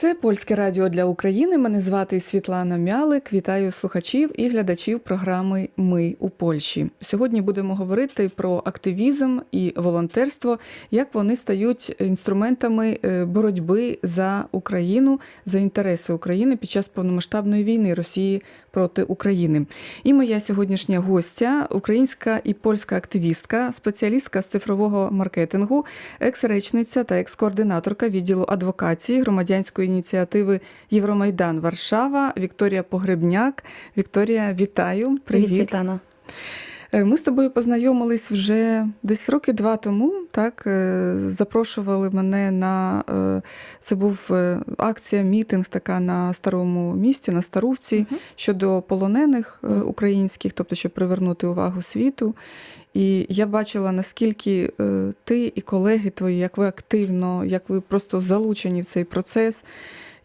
Це польське радіо для України. Мене звати Світлана Мялик. Вітаю слухачів і глядачів програми Ми у Польщі. Сьогодні будемо говорити про активізм і волонтерство, як вони стають інструментами е, боротьби за Україну, за інтереси України під час повномасштабної війни Росії проти України. І моя сьогоднішня гостя, українська і польська активістка, спеціалістка з цифрового маркетингу, екс-речниця та екс-координаторка відділу адвокації громадянської ініціативи Євромайдан Варшава Вікторія Погребняк. Вікторія, вітаю! Привіт, Світлана. Е, Ми з тобою познайомились вже десь роки два тому. Так е, запрошували мене на е, це був акція, мітинг така на старому місті, на Старувці Мгм. щодо полонених українських, тобто щоб привернути увагу світу. І я бачила, наскільки ти і колеги твої, як ви активно, як ви просто залучені в цей процес.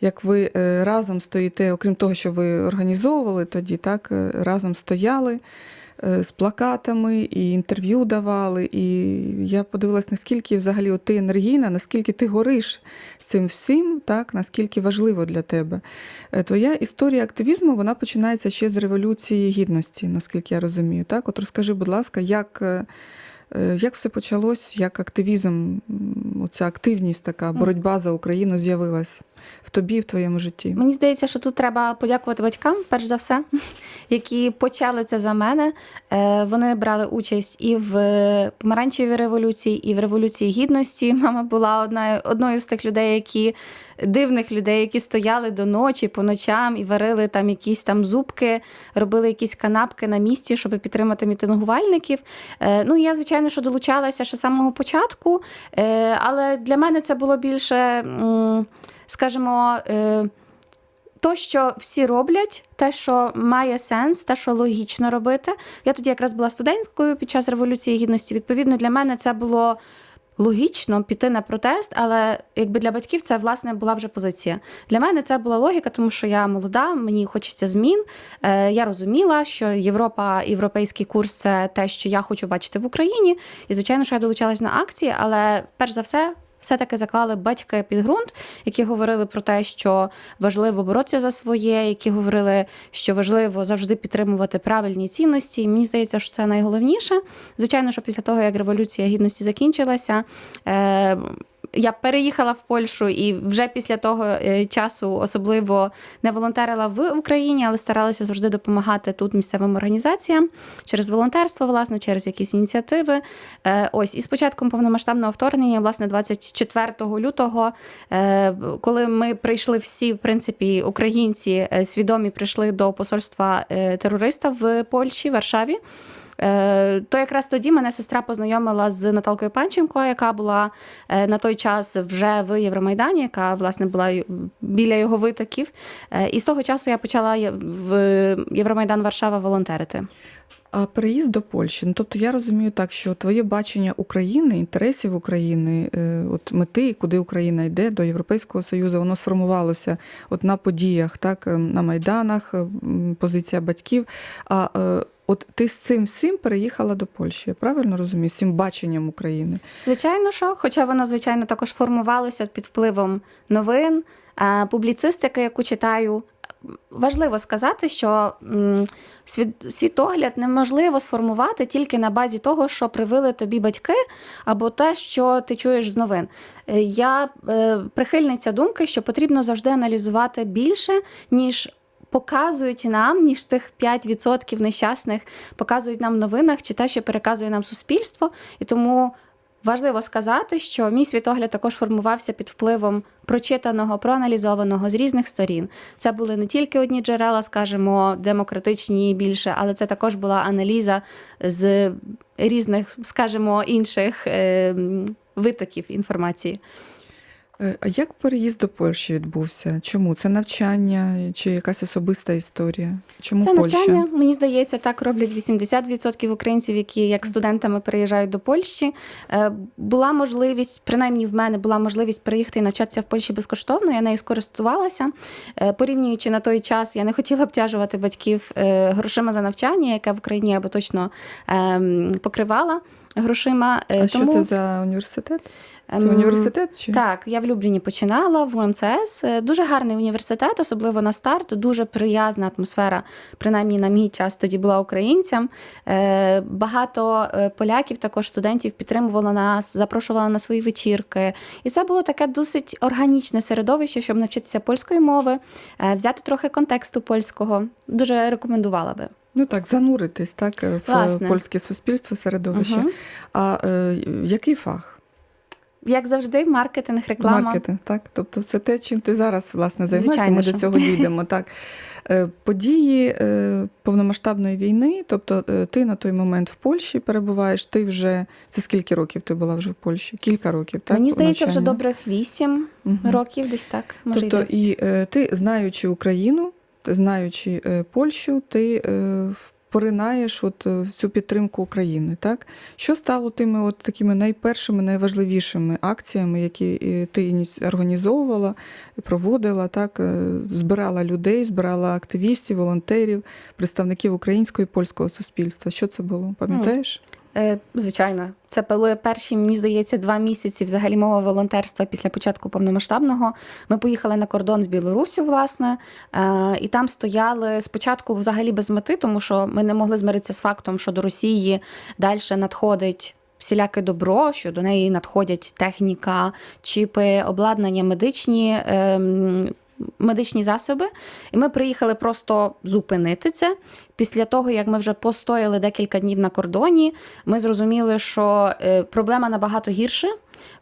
Як ви разом стоїте, окрім того, що ви організовували тоді, так разом стояли з плакатами і інтерв'ю давали. І я подивилась, наскільки взагалі от ти енергійна, наскільки ти гориш цим всім, так наскільки важливо для тебе. Е, Твоя історія активізму вона починається ще з революції гідності, наскільки я розумію. Так, от розкажи, будь ласка, як. е, е, Як все почалось, як активізм, оця активність така, боротьба за Україну з'явилась в тобі, в твоєму житті? Мені здається, що тут треба подякувати батькам, перш за все, які почали це за мене. Е, Вони брали участь і в помаранчевій революції, і в революції гідності. Мама була одна, одною з тих людей, які дивних людей, які стояли до ночі по ночам і варили там якісь там зубки, робили якісь канапки на місці, щоб підтримати мітингувальників. Е, Ну, я, звичайно, що долучалася ще з самого початку, е, але для мене це було більше, скажімо, е, то, що всі роблять, те, що має сенс, те, що логічно робити. Я тоді якраз була студенткою під час революції гідності. Відповідно, для мене це було. Логічно піти на протест, але якби для батьків це власне була вже позиція. Для мене це була логіка, тому що я молода, мені хочеться змін. Е, я розуміла, що Європа, європейський курс це те, що я хочу бачити в Україні. І звичайно, що я долучалась на акції, але перш за все. Все-таки заклали батьки під ґрунт, які говорили про те, що важливо боротися за своє, які говорили, що важливо завжди підтримувати правильні цінності. І мені здається, що це найголовніше. Звичайно, що після того, як революція гідності закінчилася, е, я переїхала в Польщу і вже після того е, часу особливо не волонтерила в Україні, але старалася завжди допомагати тут місцевим організаціям через волонтерство, власне, через якісь ініціативи. Е, Ось і з початком повномасштабного вторгнення, власне, 24 лютого, е, коли ми прийшли всі, в принципі, українці свідомі прийшли до посольства терориста в Польщі, Варшаві. Е, То якраз тоді мене сестра познайомила з Наталкою Панченко, яка була е, на той час вже в Євромайдані, яка власне була біля його витоків. Е, І з того часу я почала в Євромайдан Варшава волонтерити. А переїзд до Польщі. Ну тобто я розумію так, що твоє бачення України, інтересів України, от мети, куди Україна йде до Європейського Союзу, воно сформувалося от на подіях, так е, на майданах, е, позиція батьків. А от ти з цим всім переїхала до Польщі. Я правильно розумію? З цим баченням України. Звичайно, що, хоча воно, звичайно, також формувалося під впливом новин, е, публіцистики, яку читаю. Важливо сказати, що світогляд неможливо сформувати тільки на базі того, що привили тобі батьки, або те, що ти чуєш з новин. Е, Я е, прихильниця думки, що потрібно завжди аналізувати більше, ніж показують нам, ніж тих 5% нещасних показують нам в новинах, чи те, що переказує нам суспільство. І тому важливо сказати, що мій світогляд також формувався під впливом прочитаного, проаналізованого з різних сторін. Це були не тільки одні джерела, скажімо, демократичні більше, але це також була аналіза з різних, скажімо, інших е, витоків інформації. Е, А як переїзд до Польщі відбувся? Чому? Це навчання чи якась особиста історія? Чому Це Польща? навчання, мені здається, так роблять 80% українців, які як студентами переїжджають до Польщі. Е, Була можливість, принаймні в мене була можливість переїхати і навчатися в Польщі безкоштовно. Я нею скористувалася. Е, Порівнюючи на той час, я не хотіла обтяжувати батьків грошима за навчання, яке в Україні я би точно ем, покривала грошима. Е, А що це за університет? Це Ем, університет чи? Так, я в Любліні починала в УМЦС. Е, Дуже гарний університет, особливо на старт. Дуже приязна атмосфера, принаймні на мій час тоді була українцям. Е, Багато поляків, також студентів, підтримували нас, запрошували на свої вечірки. І це було таке досить органічне середовище, щоб навчитися польської мови, взяти трохи контексту польського. Дуже рекомендувала би. Ну так, зануритись так, в Власне. польське суспільство, середовище. Мгм. А е, який фах? Як завжди, маркетинг, реклама. Маркетинг, так? Тобто все те, чим ти зараз власне займаєшся, Звичайно, ми що. до цього дійдемо. Так. Е, Події е, повномасштабної війни, тобто е, ти на той момент в Польщі перебуваєш, ти вже це скільки років ти була вже в Польщі? Кілька років, так? Мені здається, вже добрих вісім Мгм. років, десь так. Може, Тобто, і е, ти, знаючи Україну, знаючи е, Польщу, ти е, поринаєш от е, в цю підтримку України. Так? Що стало тими от такими найпершими, найважливішими акціями, які ти організовувала, проводила, так? збирала людей, збирала активістів, волонтерів, представників українського і польського суспільства? Що це було? Пам'ятаєш? Е, Звичайно, це були перші, мені здається, два місяці взагалі мого волонтерства після початку повномасштабного. Ми поїхали на кордон з Білоруссю, власне, е, і там стояли спочатку взагалі без мети, тому що ми не могли змиритися з фактом, що до Росії далі надходить. Всіляке добро, що до неї надходять техніка, чіпи, обладнання медичні, ем, медичні засоби. І ми приїхали просто зупинити це. Після того, як ми вже постояли декілька днів на кордоні, ми зрозуміли, що е, проблема набагато гірше,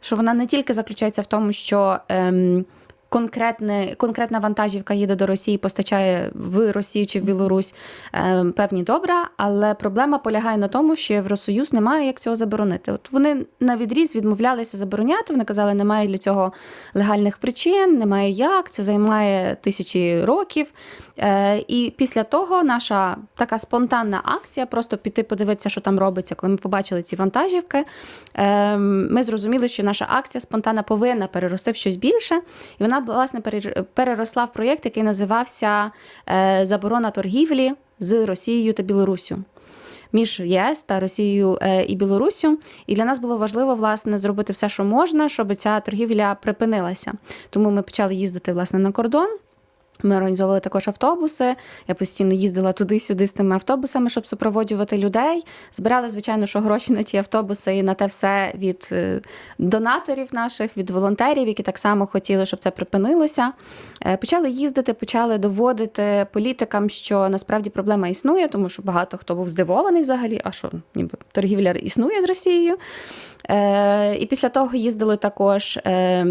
що вона не тільки заключається в тому, що. Ем, Конкретне, конкретна вантажівка їде до Росії, постачає в Росію чи в Білорусь е, певні добра, але проблема полягає на тому, що Євросоюз не має як цього заборонити. От вони на відріз відмовлялися забороняти. Вони казали, немає для цього легальних причин, немає як, це займає тисячі років. Е, і після того наша така спонтанна акція, просто піти подивитися, що там робиться, коли ми побачили ці вантажівки. Е, ми зрозуміли, що наша акція спонтанна повинна перерости в щось більше. І вона власне перер- переросла в проєкт, який називався е, Заборона торгівлі з Росією та Білоруссю. Між ЄС та Росією і Білоруссю, і для нас було важливо власне зробити все, що можна, щоб ця торгівля припинилася. Тому ми почали їздити власне на кордон. Ми організовували також автобуси. Я постійно їздила туди-сюди з тими автобусами, щоб супроводжувати людей. Збирали, звичайно, що гроші на ті автобуси і на те все від е, донаторів наших, від волонтерів, які так само хотіли, щоб це припинилося. Е, Почали їздити, почали доводити політикам, що насправді проблема існує, тому що багато хто був здивований взагалі, а що ніби торгівля існує з Росією. Е, і після того їздили також е,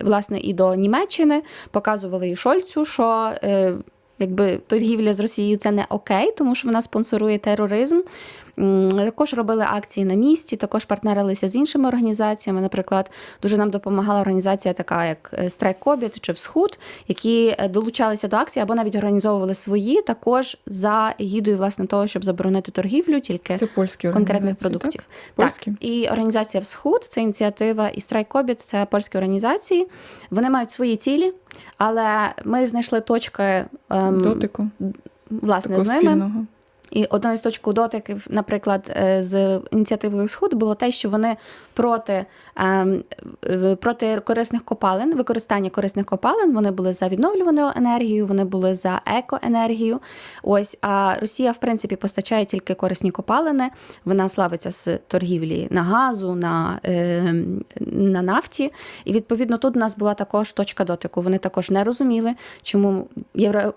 власне і до Німеччини, показували і Шольцю, що якби торгівля з Росією це не окей, тому що вона спонсорує тероризм. Також робили акції на місці, також партнерилися з іншими організаціями. Наприклад, дуже нам допомагала організація, така як е, Страйк Кобіт чи Всхуд, які е, долучалися до акції або навіть організовували свої, також за егідою власне того, щоб заборонити торгівлю, тільки Це польські конкретних продуктів. Так? Польські? Так, і організація Всхуд, це ініціатива, і Страйк Кобіт, це польські організації. Вони мають свої цілі, але ми знайшли точки ем, Дотику власне такого з ними. спільного. І одною з точок дотиків, наприклад, е, з ініціативою Сход було те, що вони проти, ем, е, проти корисних копалин, використання корисних копалин, вони були за відновлювану енергію, вони були за екоенергію. Ось а Росія, в принципі, постачає тільки корисні копалини. Вона славиться з торгівлі на газу, на, е, на нафті. І відповідно тут у нас була також точка дотику. Вони також не розуміли, чому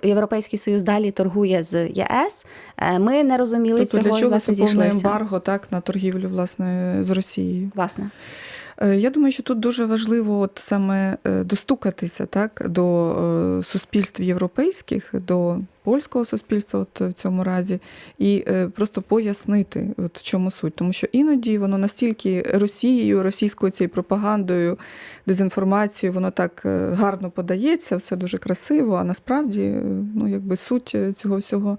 Європейський Союз далі торгує з ЄС. Ми не розуміли Тобто цього для чого власне це повне ембарго так, на торгівлю власне, з Росією? Власне. Е, Я думаю, що тут дуже важливо от саме е, достукатися так, до е, суспільств європейських, до польського суспільства, от в цьому разі, і е, просто пояснити, от в чому суть. Тому що іноді воно настільки Росією, російською цією пропагандою, дезінформацією, воно так е, гарно подається, все дуже красиво, а насправді е, ну, якби суть цього всього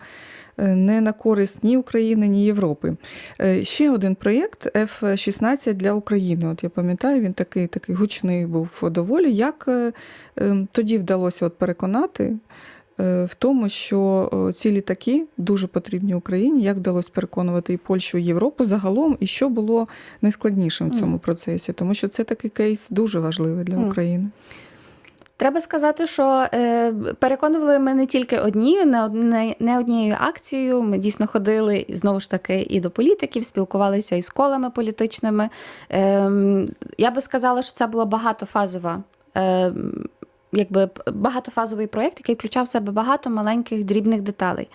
е, не на користь ні України, ні Європи. Е, Ще один проєкт F-16 для України. От я пам'ятаю, він такий такий гучний був доволі. Як е, е, тоді вдалося от переконати е, в тому, що е, ці літаки дуже потрібні Україні. Як вдалося переконувати і Польщу, і Європу загалом, і що було найскладнішим в цьому процесі, тому що це такий кейс дуже важливий для України. Треба сказати, що е, переконували ми не тільки однією, не, однією акцією. Ми дійсно ходили знову ж таки і до політиків, спілкувалися із колами політичними. Е, я би сказала, що це була багатофазова. Якби багатофазовий проєкт, який включав в себе багато маленьких дрібних деталей.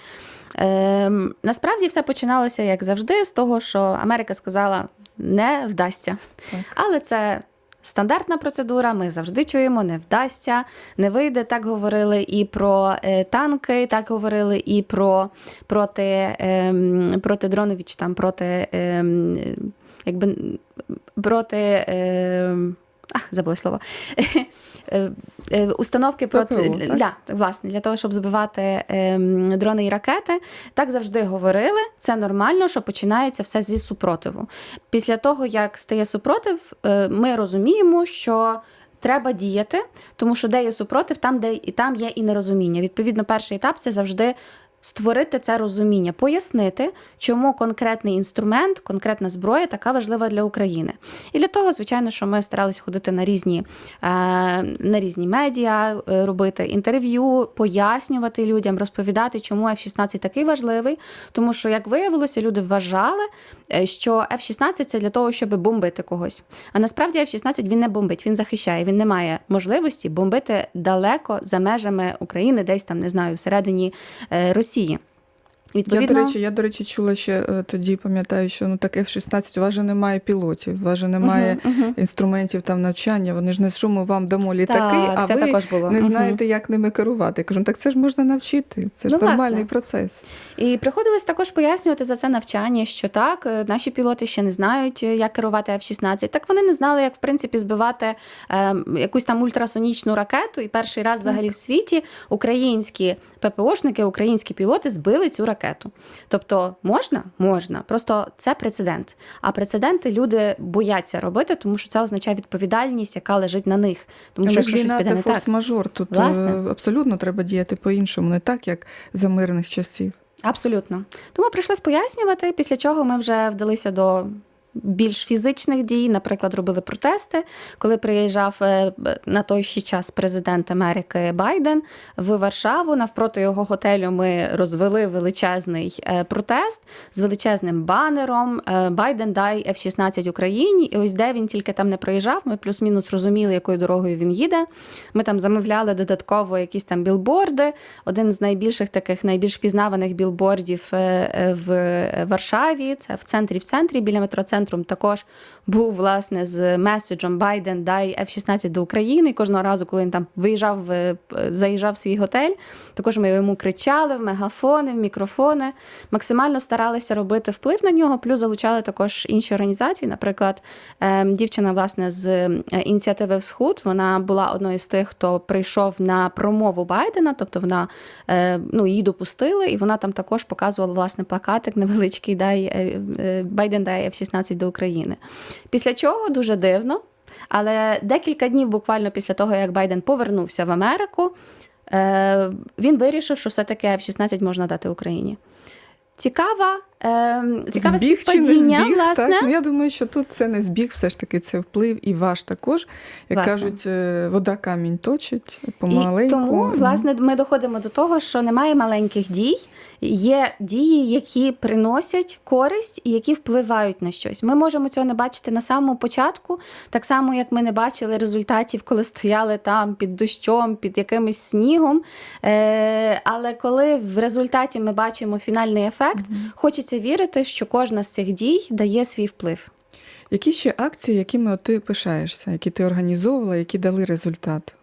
Е, насправді все починалося, як завжди, з того, що Америка сказала, не вдасться. Так. Але це стандартна процедура. Ми завжди чуємо, не вдасться, не вийде. Так говорили і про е, танки, так говорили і про проти, ем, проти дронові, чи там проти, ем, якби, проти. Ем, а, забула слово. Е, е, Установки проти для так? да, власне, для того, щоб збивати ем, дрони і ракети. Так завжди говорили. Це нормально, що починається все зі супротиву. Після того, як стає супротив, е, ми розуміємо, що. Треба діяти, тому що де є супротив, там де і там є і нерозуміння. Відповідно, перший етап це завжди створити це розуміння, пояснити, чому конкретний інструмент, конкретна зброя така важлива для України. І для того, звичайно, що ми старалися ходити на різні, е, на різні медіа, е, робити інтерв'ю, пояснювати людям, розповідати, чому F-16 такий важливий. Тому що, як виявилося, люди вважали, е, що F-16 це для того, щоб бомбити когось. А насправді F-16 він не бомбить, він захищає. Він не має можливості бомбити далеко за межами України, десь там не знаю, всередині е, Росії. Я, до речі, я, до речі, чула ще е, тоді, пам'ятаю, що ну так F-16, у вас же немає пілотів, у вас же немає Мгм, мгм. інструментів там навчання. Вони ж не що ми вам дамо літаки, Так, а це ви також було. не знаєте, як ними керувати. Я кажу, «Ну, так це ж можна навчити. Це ж Ну, власне. нормальний процес. І приходилось також пояснювати за це навчання, що так, е, наші пілоти ще не знають, е, як керувати F-16. Так вони не знали, як в принципі збивати е, якусь там ультрасонічну ракету. І перший раз взагалі в світі українські ППОшники, українські пілоти збили цю ракету. Тобто можна? Можна. Просто це прецедент. А прецеденти люди бояться робити, тому що це означає відповідальність, яка лежить на них. Тому що Але якщо щось піде це не так. форс-мажор. Тут Власне. е, абсолютно треба діяти по-іншому, не так, як за мирних часів. Абсолютно. Тому прийшлось пояснювати, після чого ми вже вдалися до. Більш фізичних дій, наприклад, робили протести, коли приїжджав е, на той ще час президент Америки Байден в Варшаву. Навпроти його готелю ми розвели величезний е, протест з величезним банером е, Байден дай F-16 Україні. І ось де він тільки там не проїжджав. Ми плюс-мінус розуміли, якою дорогою він їде. Ми там замовляли додатково якісь там білборди. Один з найбільших таких найбільш впізнаваних білбордів в Варшаві. Це в центрі, в центрі біля метроцентру також був власне з меседжем Байден дай F-16 до України. І кожного разу, коли він там виїжджав, е, заїжджав в свій готель, також ми йому кричали в мегафони, в мікрофони. Максимально старалися робити вплив на нього, плюс залучали також інші організації. Наприклад, е, дівчина власне з е, ініціативи Всхуд вона була одною з тих, хто прийшов на промову Байдена, тобто вона е, ну, її допустили, і вона там також показувала власне плакатик невеличкий дай е, е, Байден дає F-16 до України. Після чого дуже дивно. Але декілька днів буквально після того, як Байден повернувся в Америку, е, він вирішив, що все-таки F-16 можна дати Україні. Цікава, цікаве збіг чи не збіг, власне. так? Ну, я думаю, що тут це не збіг, все ж таки це вплив і ваш також. Як Власне. кажуть, е, вода камінь точить І помаленьку. тому, Мгм. власне, ми доходимо до того, що немає маленьких дій, є дії, які приносять користь і які впливають на щось. Ми можемо цього не бачити на самому початку, так само як ми не бачили результатів, коли стояли там під дощом, під якимось снігом. Е, але коли в результаті ми бачимо фінальний ефект, хочеться вірити, що кожна з цих дій дає свій вплив. Які ще акції, якими ти пишаєшся, які ти організовувала, які дали результат?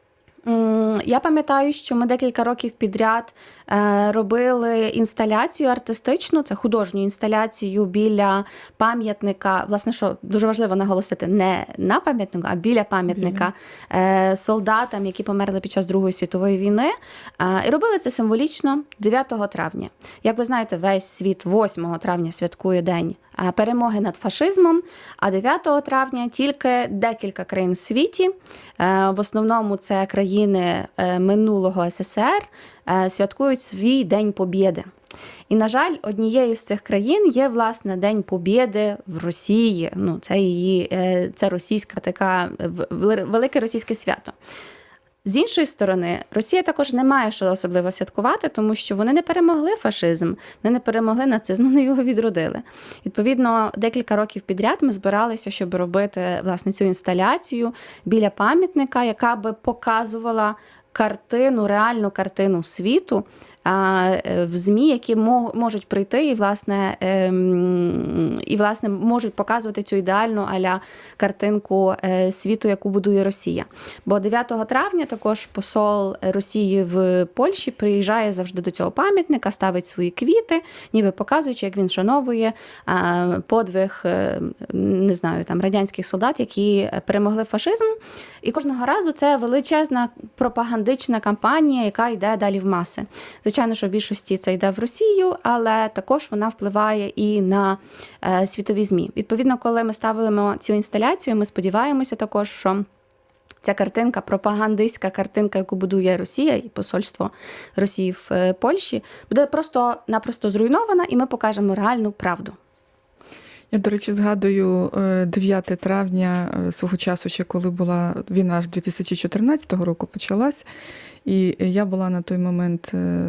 Я пам'ятаю, що ми декілька років підряд е, робили інсталяцію артистичну, це художню інсталяцію біля пам'ятника. Власне, що дуже важливо наголосити, не на пам'ятнику, а біля пам'ятника е, солдатам, які померли під час Другої світової війни. Е, І робили це символічно 9 травня. Як ви знаєте, весь світ 8 травня святкує день перемоги над фашизмом. А 9 травня тільки декілька країн в світі. В основному це країни е, минулого СССР е, святкують свій День Побєди. І, на жаль, однією з цих країн є власне День Побєди в Росії. Ну, це її е, це російська така велике російське свято. З іншої сторони, Росія також не має що особливо святкувати, тому що вони не перемогли фашизм, вони не перемогли нацизм, вони його відродили. Відповідно, декілька років підряд ми збиралися, щоб робити власне цю інсталяцію біля пам'ятника, яка би показувала картину, реальну картину світу в ЗМІ, які мо- можуть прийти і власне, ем, і власне можуть показувати цю ідеальну аля картинку е, світу, яку будує Росія. Бо 9 травня також посол Росії в Польщі приїжджає завжди до цього пам'ятника, ставить свої квіти, ніби показуючи, як він шановує е, подвиг е, не знаю, там радянських солдат, які перемогли фашизм. І кожного разу це величезна пропагандична кампанія, яка йде далі в маси. Звичайно, що в більшості це йде в Росію, але також вона впливає і на е, світові ЗМІ. Відповідно, коли ми ставимо цю інсталяцію, ми сподіваємося також, що. Ця картинка, пропагандистська картинка, яку будує Росія і посольство Росії в е, Польщі, буде просто-напросто зруйнована, і ми покажемо реальну правду. Я, до речі, згадую е, 9 травня е, свого часу, ще коли була війна ж 2014 року почалась. І я була на той момент, е,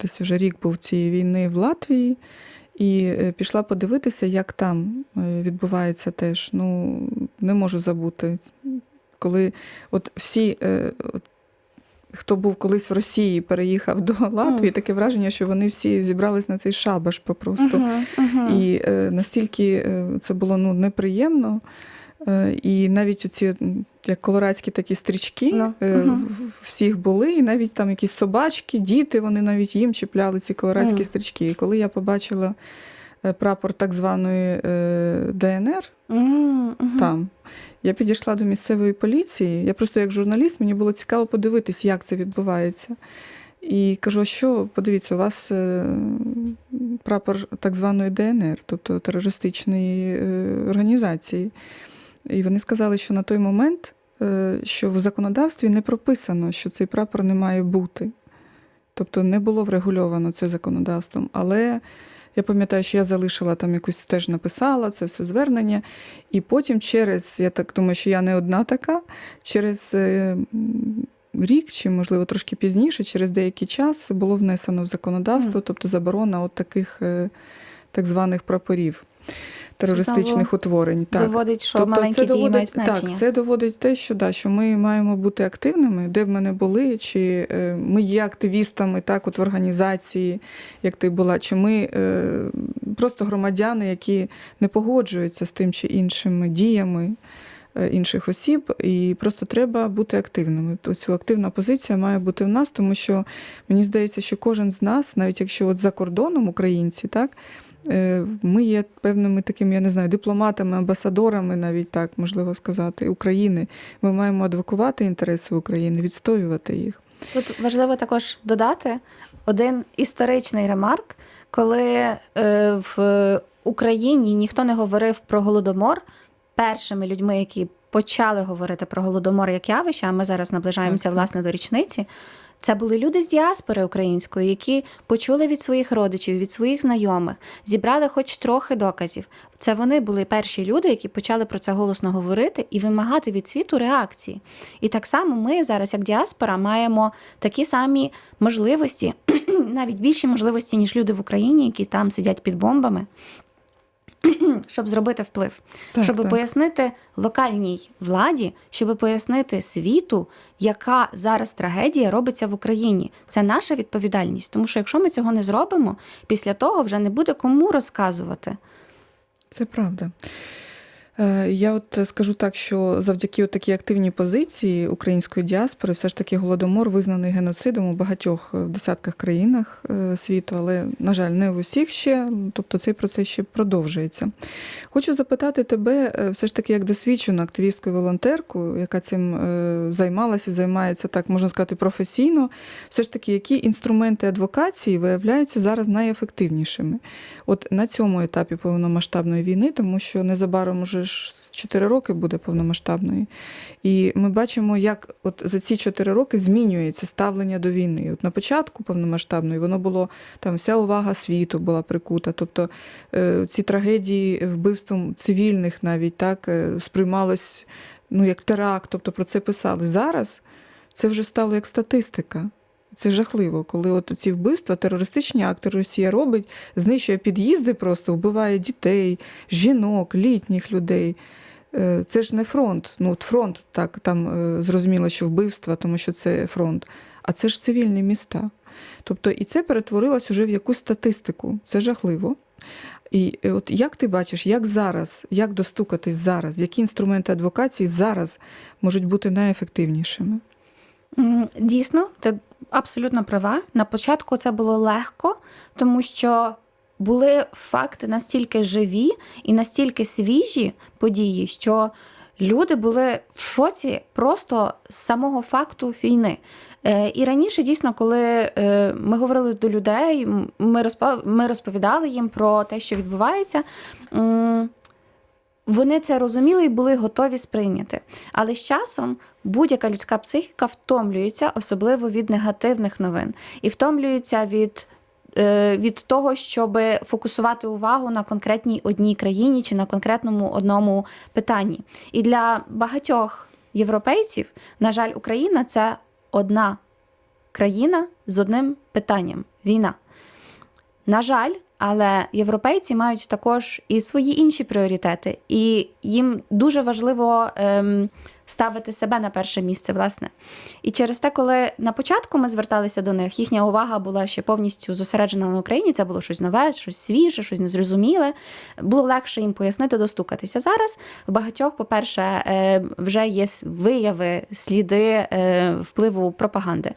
десь вже рік був цієї війни в Латвії, і е, пішла подивитися, як там е, відбувається теж. Ну, не можу забути. Коли от всі, е, от, хто був колись в Росії, переїхав до Латвії, таке враження, що вони всі зібрались на цей шабаш попросту. І е, настільки е, це було ну, неприємно. Е, і навіть оці як колорадські такі стрічки Ну, е, всіх були, і навіть там якісь собачки, діти, вони навіть їм чіпляли ці колорадські стрічки. І коли я побачила е, прапор так званої е, ДНР там, я підійшла до місцевої поліції. Я просто як журналіст, мені було цікаво подивитись, як це відбувається. І кажу, що подивіться, у вас е, прапор так званої ДНР, тобто терористичної е, організації. І вони сказали, що на той момент, е, що в законодавстві не прописано, що цей прапор не має бути. Тобто не було врегульовано це законодавством. Але я пам'ятаю, що я залишила там якусь теж написала це все звернення. І потім через, я так думаю, що я не одна така, через е, рік, чи, можливо, трошки пізніше, через деякий час було внесено в законодавство, тобто заборона от таких е, так званих прапорів. Терористичних утворень. Так. Доводить, що Тобто маленькі це дії мають доводить, значення. Так, це доводить те, що, да, що ми маємо бути активними, де б ми не були, чи е, ми є активістами так, от в організації, як ти була, чи ми е, просто громадяни, які не погоджуються з тим чи іншими діями е, інших осіб, і просто треба бути активними. То цю активна позиція має бути в нас, тому що мені здається, що кожен з нас, навіть якщо от за кордоном українці, так. Е, Ми є певними такими, я не знаю, дипломатами, амбасадорами, навіть так можливо сказати, України. Ми маємо адвокувати інтереси України, відстоювати їх. Тут важливо також додати один історичний ремарк, коли е, в Україні ніхто не говорив про голодомор. Першими людьми, які почали говорити про голодомор як явище, а ми зараз наближаємося власне до річниці. Це були люди з діаспори української, які почули від своїх родичів, від своїх знайомих, зібрали хоч трохи доказів. Це вони були перші люди, які почали про це голосно говорити і вимагати від світу реакції. І так само ми зараз, як діаспора, маємо такі самі можливості, навіть більші можливості, ніж люди в Україні, які там сидять під бомбами. Щоб зробити вплив, Так, щоб так. пояснити локальній владі, щоб пояснити світу, яка зараз трагедія робиться в Україні. Це наша відповідальність. Тому що якщо ми цього не зробимо, після того вже не буде кому розказувати. Це правда. Е, Я от скажу так, що завдяки такій активній позиції української діаспори, все ж таки голодомор визнаний геноцидом у багатьох е, десятках країнах е, світу, але, на жаль, не в усіх ще. Тобто цей процес ще продовжується. Хочу запитати тебе, все ж таки, як досвідчену активістку і волонтерку, яка цим займалася займається так, можна сказати, професійно, все ж таки, які інструменти адвокації виявляються зараз найефективнішими? От на цьому етапі повномасштабної війни, тому що незабаром уже ж 4 роки буде повномасштабної. І ми бачимо, як от за ці 4 роки змінюється ставлення до війни. От на початку повномасштабної воно було там вся увага світу була прикута. Тобто е, ці трагедії вбивством цивільних навіть так е, сприймалось ну, як теракт, тобто про це писали. Зараз це вже стало як статистика. Це жахливо, коли от ці вбивства, терористичні акти Росія робить, знищує під'їзди, просто вбиває дітей, жінок, літніх людей. Е, Це ж не фронт. Ну, от фронт, так, там е, зрозуміло, що вбивства, тому що це фронт. А це ж цивільні міста. Тобто, і це перетворилось уже в якусь статистику. Це жахливо. І е, от як ти бачиш, як зараз, як достукатись зараз, які інструменти адвокації зараз можуть бути найефективнішими? Дійсно, ти абсолютно права. На початку це було легко, тому що були факти настільки живі і настільки свіжі події, що люди були в шоці просто з самого факту війни. Е, І раніше, дійсно, коли е, ми говорили до людей, ми розпо- ми розповідали їм про те, що відбувається. Вони це розуміли і були готові сприйняти. Але з часом будь-яка людська психіка втомлюється, особливо від негативних новин, і втомлюється від, е, від того, щоб фокусувати увагу на конкретній одній країні чи на конкретному одному питанні. І для багатьох європейців, на жаль, Україна це одна країна з одним питанням війна. На жаль, але європейці мають також і свої інші пріоритети, і їм дуже важливо ем, ставити себе на перше місце, власне. І через те, коли на початку ми зверталися до них, їхня увага була ще повністю зосереджена на Україні. Це було щось нове, щось свіже, щось незрозуміле. Було легше їм пояснити, достукатися. Зараз в багатьох, по-перше, е, вже є вияви, сліди е, впливу пропаганди.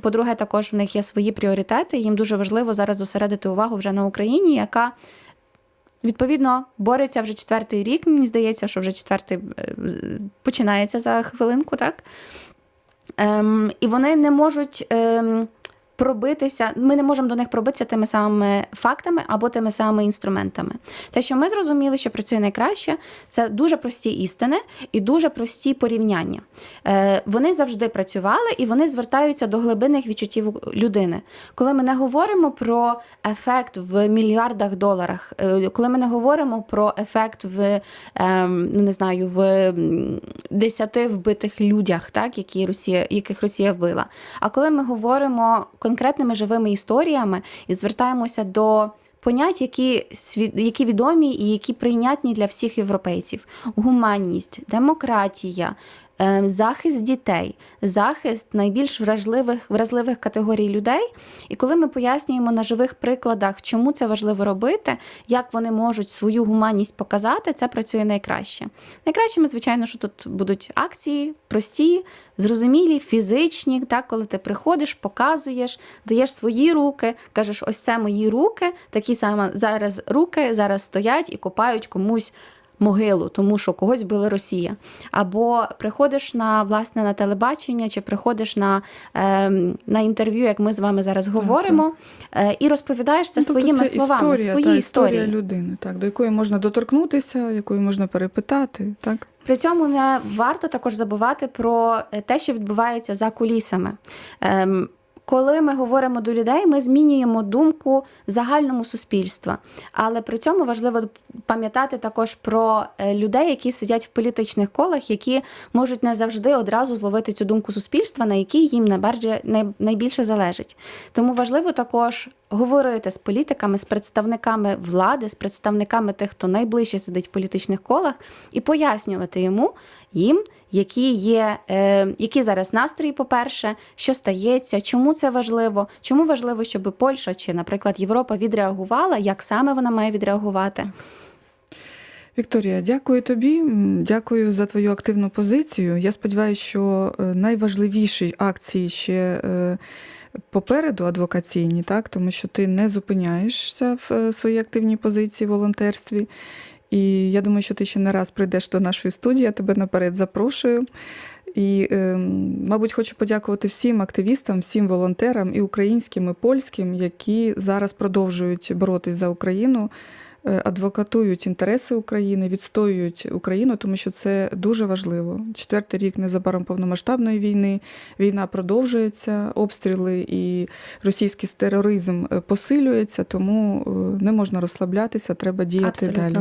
По-друге, також в них є свої пріоритети. Їм дуже важливо зараз зосередити увагу вже на Україні, яка відповідно бореться вже четвертий рік. Мені здається, що вже четвертий е, починається за хвилинку, так? Ем, і вони не можуть. Ем, Пробитися, ми не можемо до них пробитися тими самими фактами або тими самими інструментами. Те, що ми зрозуміли, що працює найкраще, це дуже прості істини і дуже прості порівняння. Е, вони завжди працювали і вони звертаються до глибинних відчуттів людини. Коли ми не говоримо про ефект в мільярдах доларах, е, коли ми не говоримо про ефект в ем, ну не знаю, в десяти вбитих людях, так які Росія, яких Росія вбила. А коли ми говоримо конкретними живими історіями і звертаємося до понять, які, які відомі і які прийнятні для всіх європейців: гуманність, демократія. Е, Захист дітей, захист найбільш вразливих, вразливих категорій людей. І коли ми пояснюємо на живих прикладах, чому це важливо робити, як вони можуть свою гуманність показати, це працює найкраще. Найкращими, звичайно, що тут будуть акції, прості, зрозумілі, фізичні, так, коли ти приходиш, показуєш, даєш свої руки, кажеш, ось це мої руки, такі саме зараз руки зараз стоять і копають комусь. Могилу, тому що когось била Росія. Або приходиш на власне на телебачення, чи приходиш на, ем, на інтерв'ю, як ми з вами зараз говоримо, е, і розповідаєш це Ну, тобто своїми це словами, історія, свої та, історії. історія людини, так, до якої можна доторкнутися, якої можна перепитати. Так? При цьому не варто також забувати про те, що відбувається за кулісами. Коли ми говоримо до людей, ми змінюємо думку загальному суспільства. Але при цьому важливо пам'ятати також про е, людей, які сидять в політичних колах, які можуть не завжди одразу зловити цю думку суспільства, на якій їм найбільше, най- найбільше залежить. Тому важливо також говорити з політиками, з представниками влади, з представниками тих, хто найближче сидить в політичних колах, і пояснювати йому їм, які є, е, які зараз настрої, по-перше, що стається, чому це важливо, чому важливо, щоб Польща чи, наприклад, Європа відреагувала, як саме вона має відреагувати. Вікторія, дякую тобі. Дякую за твою активну позицію. Я сподіваюся, що е, найважливіші акції ще е, попереду адвокаційні, так, тому що ти не зупиняєшся в е, своїй активній позиції в волонтерстві. І я думаю, що ти ще не раз прийдеш до нашої студії, я тебе наперед запрошую. І, е, мабуть, хочу подякувати всім активістам, всім волонтерам, і українським, і польським, які зараз продовжують боротись за Україну адвокатують інтереси України, відстоюють Україну, тому що це дуже важливо. Четвертий рік незабаром повномасштабної війни. Війна продовжується, обстріли і російський тероризм е, посилюється, тому е, не можна розслаблятися, треба діяти далі.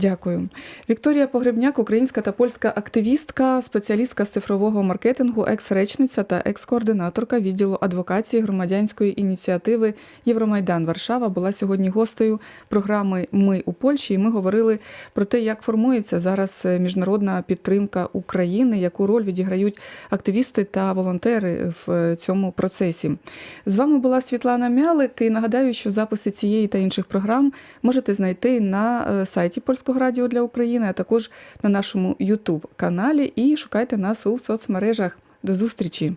Дякую. Вікторія Погребняк, українська та польська активістка, спеціалістка з цифрового маркетингу, екс-речниця та екс-координаторка відділу адвокації громадянської ініціативи Євромайдан Варшава була сьогодні гостею програми Ми у Польщі. І ми говорили про те, як формується зараз е, міжнародна підтримка України, яку роль відіграють активісти та волонтери в е, цьому процесі. З вами була Світлана Мялик. І нагадаю, що записи цієї та інших програм можете знайти на е, сайті Польського радіо для України, а також на нашому Ютуб каналі. І шукайте нас у соцмережах. До зустрічі!